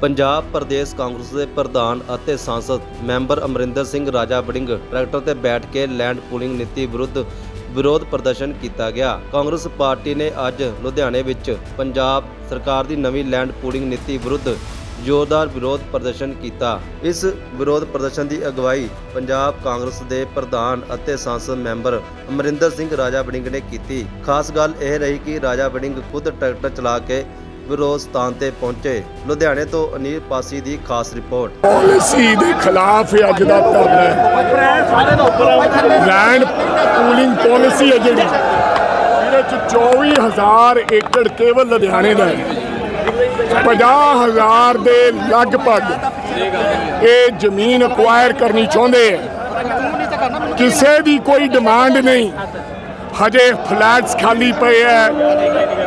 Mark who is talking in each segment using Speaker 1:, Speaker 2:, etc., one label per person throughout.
Speaker 1: ਪੰਜਾਬ ਪ੍ਰਦੇਸ਼ ਕਾਂਗਰਸ ਦੇ ਪ੍ਰਧਾਨ ਅਤੇ ਸੰਸਦ ਮੈਂਬਰ ਅਮਰਿੰਦਰ ਸਿੰਘ ਰਾਜਾ ਵੜਿੰਗ ਟਰੈਕਟਰ ਤੇ ਬੈਠ ਕੇ ਲੈਂਡ ਪੂਲਿੰਗ ਨੀਤੀ ਵਿਰੁੱਧ ਵਿਰੋਧ ਪ੍ਰਦਰਸ਼ਨ ਕੀਤਾ ਗਿਆ। ਕਾਂਗਰਸ ਪਾਰਟੀ ਨੇ ਅੱਜ ਲੁਧਿਆਣੇ ਵਿੱਚ ਪੰਜਾਬ ਸਰਕਾਰ ਦੀ ਨਵੀਂ ਲੈਂਡ ਪੂਲਿੰਗ ਨੀਤੀ ਵਿਰੁੱਧ ਜ਼ੋਰਦਾਰ ਵਿਰੋਧ ਪ੍ਰਦਰਸ਼ਨ ਕੀਤਾ। ਇਸ ਵਿਰੋਧ ਪ੍ਰਦਰਸ਼ਨ ਦੀ ਅਗਵਾਈ ਪੰਜਾਬ ਕਾਂਗਰਸ ਦੇ ਪ੍ਰਧਾਨ ਅਤੇ ਸੰਸਦ ਮੈਂਬਰ ਅਮਰਿੰਦਰ ਸਿੰਘ ਰਾਜਾ ਵੜਿੰਗ ਨੇ ਕੀਤੀ। ਖਾਸ ਗੱਲ ਇਹ ਰਹੀ ਕਿ ਰਾਜਾ ਵੜਿੰਗ ਖੁਦ ਟਰੈਕਟਰ ਚਲਾ ਕੇ ਵਿਰੋਧ ਸਥਾਨ ਤੇ ਪਹੁੰਚੇ। ਲੁਧਿਆਣੇ ਤੋਂ ਅਨੀਲ ਪਾਸੀ ਦੀ ਖਾਸ ਰਿਪੋਰਟ।
Speaker 2: ਪਾਲਿਸੀ ਦੇ ਖਿਲਾਫ ਇਹ ਅੱਜ ਦਾ ਧਰਨਾ ਹੈ। ਲੈਂਡ ਪੂਲਿੰਗ ਪਾਲਿਸੀ ਹੈ ਜਿਹੜੀ। ਇਹਦੇ ਚ 24000 ਏਕੜ ਕੇਵਲ ਲੁਧਿਆਣੇ ਦਾ ਹੈ। 50000 ਦੇ ਲਗਭਗ ਇਹ ਜ਼ਮੀਨ ਅਕਵਾਇਰ ਕਰਨੀ ਚਾਹੁੰਦੇ ਹੈ। ਕਿਸੇ ਦੀ ਕੋਈ ਡਿਮਾਂਡ ਨਹੀਂ। ਹਜੇ ਫਲੈਟਸ ਖਾਲੀ ਪਏ ਹੈ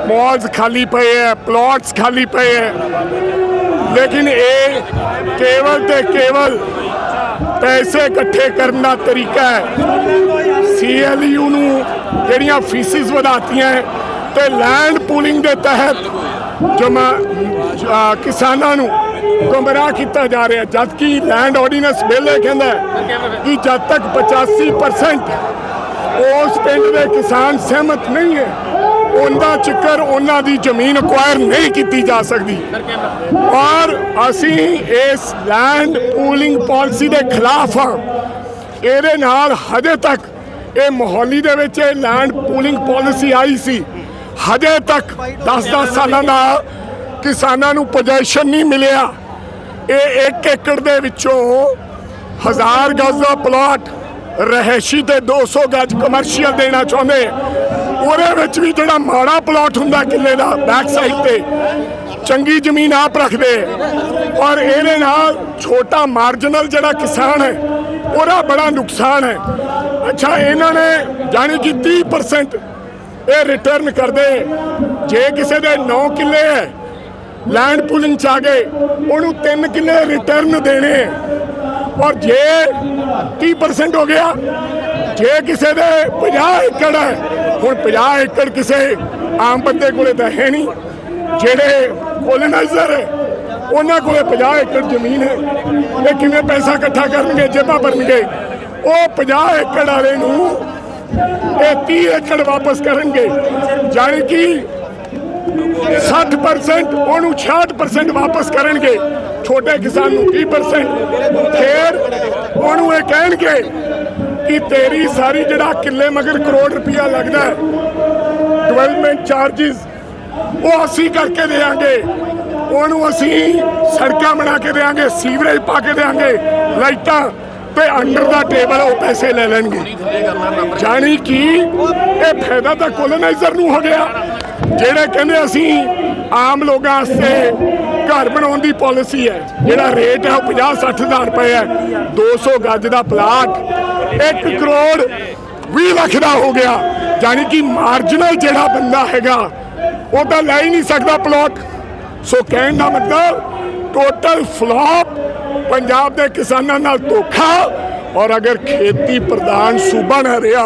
Speaker 2: ਮਾਲਸ ਖਾਲੀ ਪਏ ਹੈ ਪਲਾਟਸ ਖਾਲੀ ਪਏ ਹੈ ਲੇਕਿਨ ਇਹ ਕੇਵਲ ਤੇ ਕੇਵਲ ਪੈਸੇ ਇਕੱਠੇ ਕਰਨ ਦਾ ਤਰੀਕਾ ਹੈ ਸੀਐਲਯੂ ਨੂੰ ਜਿਹੜੀਆਂ ਫੀਸਿਸ ਵਧਾਤੀਆਂ ਹੈ ਤੇ ਲੈਂਡ ਪੂਲਿੰਗ ਦੇ ਤਹਿਤ ਜਮਾ ਕਿਸਾਨਾਂ ਨੂੰ ਗੁੰਮਰਾਹ ਕੀਤਾ ਜਾ ਰਿਹਾ ਜਦ ਕਿ ਲੈਂਡ ਆਰਡੀਨੈਂਸ ਬਿੱਲ ਇਹ ਕਹਿੰਦਾ ਕਿ ਜਦ ਤੱਕ 85% ਉਸ ਪਿੰਡ ਦੇ ਕਿਸਾਨ ਸਹਿਮਤ ਨਹੀਂ ਹੈ। ਉਹਨਾਂ ਚੱਕਰ ਉਹਨਾਂ ਦੀ ਜ਼ਮੀਨ ਅਕਵਾਇਰ ਨਹੀਂ ਕੀਤੀ ਜਾ ਸਕਦੀ। ਔਰ ਅਸੀਂ ਇਸ ਲੈਂਡ ਪੂਲਿੰਗ ਪਾਲਿਸੀ ਦੇ ਖਿਲਾਫ ਹਾਂ। ਇਹਦੇ ਨਾਲ ਹਜੇ ਤੱਕ ਇਹ ਮੋਹਾਲੀ ਦੇ ਵਿੱਚ ਇਹ ਲੈਂਡ ਪੂਲਿੰਗ ਪਾਲਿਸੀ ਆਈ ਸੀ। ਹਜੇ ਤੱਕ 10-10 ਸਾਲਾਂ ਦਾ ਕਿਸਾਨਾਂ ਨੂੰ ਪੋਜੀਸ਼ਨ ਨਹੀਂ ਮਿਲਿਆ। ਇਹ 1 ਏਕੜ ਦੇ ਵਿੱਚੋਂ ਹਜ਼ਾਰ ਗਜ਼ ਦਾ ਪਲਾਟ ਰਹਿਸ਼ੀ ਤੇ 200 ਗਜ਼ ਕਮਰਸ਼ੀਅਲ ਦੇਣਾ ਚਾਹੁੰਦੇ। ਉਹਦੇ ਵਿੱਚ ਵੀ ਜਿਹੜਾ ਮਾੜਾ ਪਲਾਟ ਹੁੰਦਾ ਕਿੱਲੇ ਦਾ ਬੈਕ ਸਾਈਡ ਤੇ, ਚੰਗੀ ਜ਼ਮੀਨ ਆਪ ਰੱਖਦੇ। ਔਰ ਇਹਦੇ ਨਾਲ ਛੋਟਾ ਮਾਰਜਨਲ ਜਿਹੜਾ ਕਿਸਾਨ ਹੈ, ਉਹਦਾ ਬੜਾ ਨੁਕਸਾਨ ਹੈ। ਅੱਛਾ, ਇਹਨਾਂ ਨੇ ਜਾਣੀ ਕਿ 30% ਇਹ ਰਿਟਰਨ ਕਰਦੇ। ਜੇ ਕਿਸੇ ਦੇ 9 ਕਿੱਲੇ ਹੈ ਲੈਂਡ ਪੂਲਿੰਗ ਚ ਆ ਗਏ, ਉਹਨੂੰ 3 ਕਿੱਲੇ ਰਿਟਰਨ ਦੇਣੇ। ਔਰ ਜੇ 30% ਹੋ ਗਿਆ, ਜੇ ਕਿਸੇ ਦੇ 50 ਏਕੜ ਹੈ, ਹੁਣ 50 ਏਕੜ ਕਿਸੇ ਆਮ ਬੰਦੇ ਕੋਲੇ ਤਾਂ ਹੈ ਨਹੀਂ। ਜਿਹੜੇ ਕੋਲੋਨਾਈਜ਼ਰ ਹੈ, ਉਹਨਾਂ ਕੋਲੇ 50 ਏਕੜ ਜ਼ਮੀਨ ਹੈ। ਇਹ ਕਿਵੇਂ ਪੈਸਾ ਇਕੱਠਾ ਕਰਨਗੇ, ਜੇਬਾਂ ਭਰਨਗੇ? ਉਹ 50 ਏਕੜ ਵਾਲੇ ਨੂੰ ਇਹ 30 ਏਕੜ ਵਾਪਸ ਕਰਨਗੇ। ਜਾਣੀ ਕਿ 60% ਉਹਨੂੰ 66% ਵਾਪਸ ਕਰਨਗੇ। ਛੋਟੇ ਕਿਸਾਨ ਨੂੰ 30% ਫਿਰ ਉਹਨੂੰ ਇਹ ਕਹਿਣਗੇ ਕਿ ਤੇਰੀ ਸਾਰੀ ਜਿਹੜਾ ਕਿੱਲੇ ਮਗਰ ਕਰੋੜ ਰੁਪਇਆ ਲੱਗਦਾ ਹੈ ਡਿਵੈਲਪਮੈਂਟ ਚਾਰजेस ਉਹ ਅਸੀਂ ਕਰਕੇ ਦੇਾਂਗੇ ਉਹਨੂੰ ਅਸੀਂ ਸੜਕਾਂ ਬਣਾ ਕੇ ਦੇਾਂਗੇ ਸੀਵਰੇਜ ਪਾ ਕੇ ਦੇਾਂਗੇ ਲਾਈਟਾਂ ਤੇ ਅੰਡਰ ਦਾ ਟੇਬਲ ਉਹ ਪੈਸੇ ਲੈ ਲੈਣਗੇ। ਜਾਣੀ ਕਿ ਇਹ ਫਾਇਦਾ ਤਾਂ ਕੋਲੋਨਾਈਜ਼ਰ ਨੂੰ ਹੋ ਗਿਆ। ਜਿਹੜੇ ਕਹਿੰਦੇ ਅਸੀਂ ਆਮ ਲੋਕਾਂ ਵਾਸਤੇ ਘਰ ਬਣਾਉਣ ਦੀ ਪਾਲਿਸੀ ਹੈ, ਜਿਹੜਾ ਰੇਟ ਹੈ ਉਹ 50 60 ਹਜ਼ਾਰ ਰੁਪਏ ਹੈ 200 ਗੱਜ ਦਾ ਪਲਾਟ 1 ਕਰੋੜ 20 ਲੱਖ ਦਾ ਹੋ ਗਿਆ। ਯਾਨੀ ਕਿ ਮਾਰਜਨਲ ਜਿਹੜਾ ਬੰਦਾ ਹੈਗਾ, ਉਹ ਤਾਂ ਲੈ ਹੀ ਨਹੀਂ ਸਕਦਾ ਪਲਾਟ ਸੋ ਕਹਿਣ ਦਾ ਮਤਲਬ ਟੋਟਲ ਫਲॉप ਪੰਜਾਬ ਦੇ ਕਿਸਾਨਾਂ ਨਾਲ ਧੋਖਾ ਔਰ ਅਗਰ ਖੇਤੀ ਪ੍ਰਧਾਨ ਸੂਬਾ ਨਾ ਰਿਹਾ,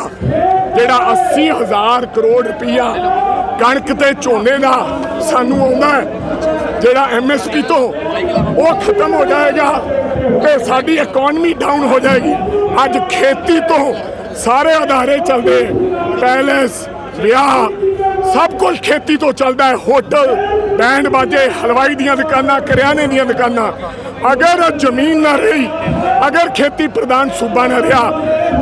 Speaker 2: ਜਿਹੜਾ 80000 ਕਰੋੜ ਰੁਪਈਆ ਕਣਕ ਤੇ ਝੋਨੇ ਦਾ ਸਾਨੂੰ ਆਉਂਦਾ ਹੈ। ਜਿਹੜਾ ਐਮਐਸਪੀ ਤੋਂ ਉਹ ਖਤਮ ਹੋ ਜਾਏਗਾ ਤੇ ਸਾਡੀ ਇਕਨੋਮੀ ਡਾਊਨ ਹੋ ਜਾਏਗੀ। ਅੱਜ ਖੇਤੀ ਤੋਂ ਸਾਰੇ ਅਦਾਰੇ ਚੱਲਦੇ ਪੈਲੇਸ, ਵਿਆਹ, ਸਭ ਕੁਝ ਖੇਤੀ ਤੋਂ ਚੱਲਦਾ ਹੈ। ਹੋਟਲ, ਬੈਂਡ ਬਾਜੇ, ਹਲਵਾਈ ਦੀਆਂ ਦੁਕਾਨਾਂ, ਕਰਿਆਨੇ ਦੀਆਂ ਦੁਕਾਨਾਂ। ਅਗਰ ਜ਼ਮੀਨ ਨਾ ਰਹੀ, ਅਗਰ ਖੇਤੀ ਪ੍ਰਧਾਨ ਸੂਬਾ ਨਾ ਰਿਹਾ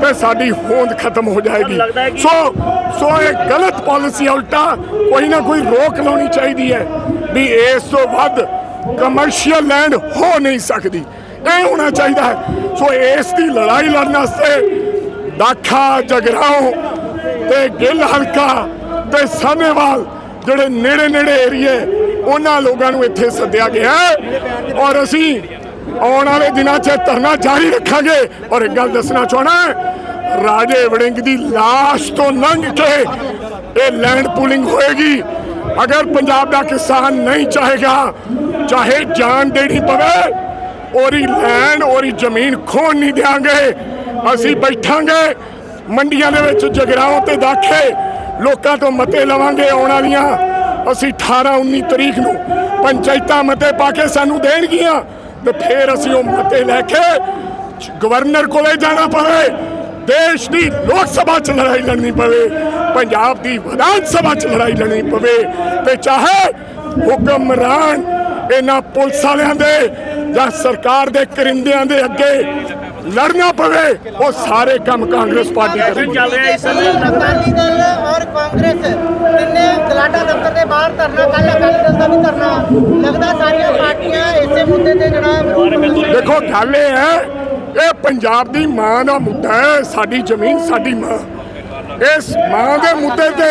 Speaker 2: ਤੇ ਸਾਡੀ ਹੋਂਦ ਖਤਮ ਹੋ ਜਾਏਗੀ ਸੋ ਸੋ ਇਹ ਗਲਤ ਪਾਲਿਸੀ ਉਲਟਾ ਕੋਈ ਨਾ ਕੋਈ ਰੋਕ ਲਾਉਣੀ ਚਾਹੀਦੀ ਹੈ ਵੀ ਇਸ ਤੋਂ ਵੱਧ ਕਮਰਸ਼ੀਅਲ ਲੈਂਡ ਹੋ ਨਹੀਂ ਸਕਦੀ ਇਹ ਹੋਣਾ ਚਾਹੀਦਾ ਹੈ ਸੋ ਇਸ ਦੀ ਲੜਾਈ ਲੜਨ ਵਾਸਤੇ ਦਾਖਾ ਜਗਰਾਉਂ ਤੇ ਗਿੱਲ ਹਲਕਾ ਤੇ ਸਾਨੇਵਾਲ ਜਿਹੜੇ ਨੇੜੇ ਨੇੜੇ ਏਰੀਏ ਉਹਨਾਂ ਲੋਕਾਂ ਨੂੰ ਇੱਥੇ ਸੱਦਿਆ ਗਿਆ ਔਰ ਅਸੀਂ ਆਉਣ ਵਾਲੇ ਦਿਨਾਂ 'ਚ ਧਰਨਾ ਜਾਰੀ ਰੱਖਾਂਗੇ। ਔਰ ਇੱਕ ਗੱਲ ਦੱਸਣਾ ਚਾਹਣਾ ਰਾਜੇ ਵੜਿੰਗ ਦੀ ਲਾਸ਼ ਤੋਂ ਲੰਘ ਕੇ ਇਹ ਲੈਂਡ ਪੂਲਿੰਗ ਹੋਏਗੀ। ਅਗਰ ਪੰਜਾਬ ਦਾ ਕਿਸਾਨ ਨਹੀਂ ਚਾਹੇਗਾ, ਚਾਹੇ ਜਾਨ ਦੇਣੀ ਪਵੇ ਔਰੀ ਲੈਂਡ ਔਰੀ ਜ਼ਮੀਨ ਖੋਣ ਨਹੀਂ ਦਿਆਂਗੇ। ਅਸੀਂ ਬੈਠਾਂਗੇ ਮੰਡੀਆਂ ਦੇ ਵਿੱਚ ਜਗਰਾਉਂ ਤੇ ਦਾਖੇ, ਲੋਕਾਂ ਤੋਂ ਮਤੇ ਲਵਾਂਗੇ ਆਉਣ ਵਾਲੀਆਂ। ਅਸੀਂ 18 19 ਤਰੀਕ ਨੂੰ ਪੰਚਾਇਤਾਂ ਮਤੇ ਪਾ ਕੇ ਸਾਨੂੰ ਦੇਣਗੀਆਂ। ਤੇ ਫਿਰ ਅਸੀਂ ਉਹ ਮਤੇ ਲੈ ਕੇ ਗਵਰਨਰ ਕੋਲੇ ਜਾਣਾ ਪਵੇ ਦੇਸ਼ ਦੀ ਲੋਕ ਸਭਾ ਚ ਲੜਾਈ ਲੜਨੀ ਪਵੇ ਪੰਜਾਬ ਦੀ ਵਿਧਾਨ ਸਭਾ ਚ ਲੜਾਈ ਲੜਨੀ ਪਵੇ ਤੇ ਚਾਹੇ ਹੁਕਮਰਾਨ ਇਹਨਾਂ ਪੁਲਿਸ ਵਾਲਿਆਂ ਦੇ ਜਾਂ ਸਰਕਾਰ ਦੇ ਕਰਿੰਦਿਆਂ ਦੇ ਅੱਗੇ ਲੜਨਾ ਪਵੇ ਉਹ ਸਾਰੇ ਕੰਮ ਕਾਂਗਰਸ ਪਾਰਟੀ ਕਰੇਗੀ।
Speaker 3: ਚੱਲ ਰਿਹਾ ਇਸ ਸਮੇਂ।
Speaker 4: ਅਕਾਲੀ ਦਲ ਔਰ ਕਾਂਗਰਸ ਤਿੰਨੇ ਗਲਾਡਾ ਦਫ਼ਤਰ ਦੇ ਬਾਹਰ ਧਰਨਾ ਕੱਲ ਅਕਾਲੀ ਦਲ ਦਾ ਵੀ ਧਰਨਾ ਲੱਗਦਾ ਸਾਰੀਆਂ ਪਾਰਟੀਆਂ ਇਸੇ ਮੁੱਦੇ ਤੇ ਜਿਹੜਾ ਵਿਰੋਧ ਪ੍ਰਦਰਸ਼ਨ
Speaker 2: ਦੇਖੋ, ਗੱਲ ਇਹ ਹੈ, ਇਹ ਪੰਜਾਬ ਦੀ ਮਾਂ ਦਾ ਮੁੱਦਾ ਹੈ, ਸਾਡੀ ਜ਼ਮੀਨ ਸਾਡੀ ਮਾਂ। ਇਸ ਮਾਂ ਦੇ ਮੁੱਦੇ ਤੇ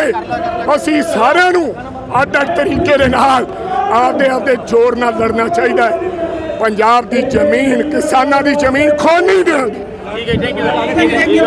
Speaker 2: ਅਸੀਂ ਸਾਰਿਆਂ ਨੂੰ ਅੱਡ ਅੱਡ ਤਰੀਕੇ ਦੇ ਨਾਲ ਆਪਦੇ ਆਪਦੇ ਜ਼ੋਰ ਨਾਲ ਲੜਨਾ ਚਾਹੀਦਾ ਹੈ। ਪੰਜਾਬ ਦੀ ਜ਼ਮੀਨ, ਕਿਸਾਨਾਂ ਦੀ ਜ਼ਮੀਨ ਖੋਹ ਨਹੀਂ ਦੇਵਾਂਗੇ
Speaker 3: ਠੀਕ ਹੈ ਥੈਂਕ ਯੂ